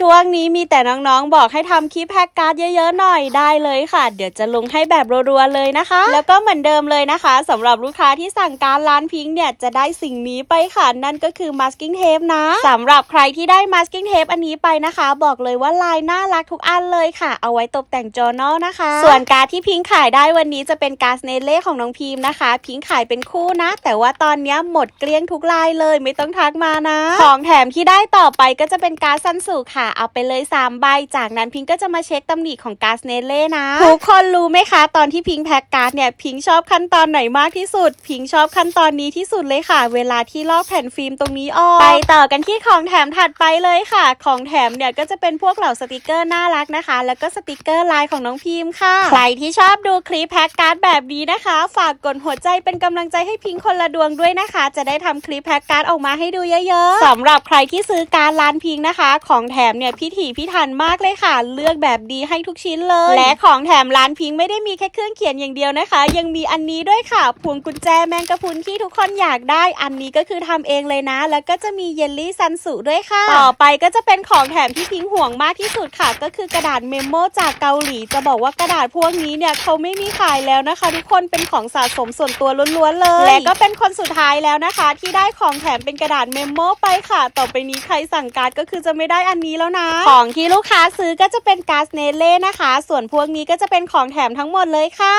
ช่วงนี้มีแต่น้องๆ บอกให้ทำคลิปแพ็กการ์ดเยอะๆหน่อยได้เลยค่ะ เดี๋ยวจะลงให้แบบรัวๆเลยนะคะ แล้วก็เหมือนเดิมเลยนะคะสำหรับลูกค้าที่สั่งการดร้านพิงค์เนี่ยจะได้สิ่งนี้ไปค่ะนั่นก็คือ masking tape นะสำหรับใครที่ได้ masking tape อันนี้ไปนะคะ บอกเลยว่าลายน่ารักทุกอันเลยค่ะ เอาไว้ตกแต่งจอนอนะคะ ส่วนการดที่พิงค์ขายได้วันนี้จะเป็นการ์ดเนเล่ของน้องพิมพ์นะคะ พิงค์ขายเป็นคู่นะ แต่ว่าตอนนี้หมดเกลี้ยงทุกลายเลยไม่ต้องทักมานะ ของแถมที่ได้ต่อไปก็จะเป็นการ์ดซันสุค่ะเอาไปเลย3ใบจากนั้นพิงค์ก็จะมาเช็คตำหนิของการ์ดเนเล่นะทุกคนรู้ไหมคะ ตอนที่พิงค์แพ็กการ์ดเนี่ยพิงค์ชอบขั้นตอนไหนมากที่สุด พิงค์ชอบขั้นตอนนี้ที่สุดเลยค่ะ เวลาที่ลอกแผ่นฟิล์มตรงนี้ออกไปต่อกันที่ของแถมถัดไปเลยค่ะ ของแถมเนี่ยก็จะเป็นพวกเหล่าสติกเกอร์น่ารักนะคะ แล้วก็สติกเกอร์ลายของน้องพิมพ์ค่ะ ใครที่ชอบดูคลิปแพ็กการ์ดแบบนี้นะคะ ฝากกดหัวใจเป็นกำลังใจให้พิงค์คนละดวงด้วยนะคะ จะได้ทำคลิปแพ็กการ์ดออกมาให้ดูเยอะๆสำหรับใครที่ซื้อการดร้านพิงค์นะคะ ของแถมเนี่ยพิถีพิถันมากเลยค่ะ เลือกแบบดีให้ทุกชิ้นเลย และของแถมร้านพิงค์ไม่ได้มีแค่เครื่องเขียนอย่างเดียวนะคะ ยังมีอันนี้ด้วยค่ะพวงกุญแจแมงกะพรุนที่ทุกคนอยากได้ อันนี้ก็คือทำเองเลยนะ แล้วก็จะมีเยลลี่ซันสุด้วยค่ะ ต่อไปก็จะเป็นของแถมที่พิงค์ห่วงมากที่สุดค่ะ ก็คือกระดาษเมมโมจากเกาหลี จะบอกว่ากระดาษพวกนี้เนี่ยเขาไม่มีขายแล้วนะคะ ทุกคนเป็นของสะสมส่วนตัวล้วนๆเลย และก็เป็นคนสุดท้ายแล้วนะคะ ที่ได้ของแถมเป็นกระดาษเมมโมไปค่ะ ต่อไปนี้ใครสั่งการ์ดก็คือจะไม่ได้อันนี้แล้วนะ ของที่ลูกค้าซื้อก็จะเป็นกาซเนเล่นะคะ ส่วนพวกนี้ก็จะเป็นของแถมทั้งหมดเลยค่ะ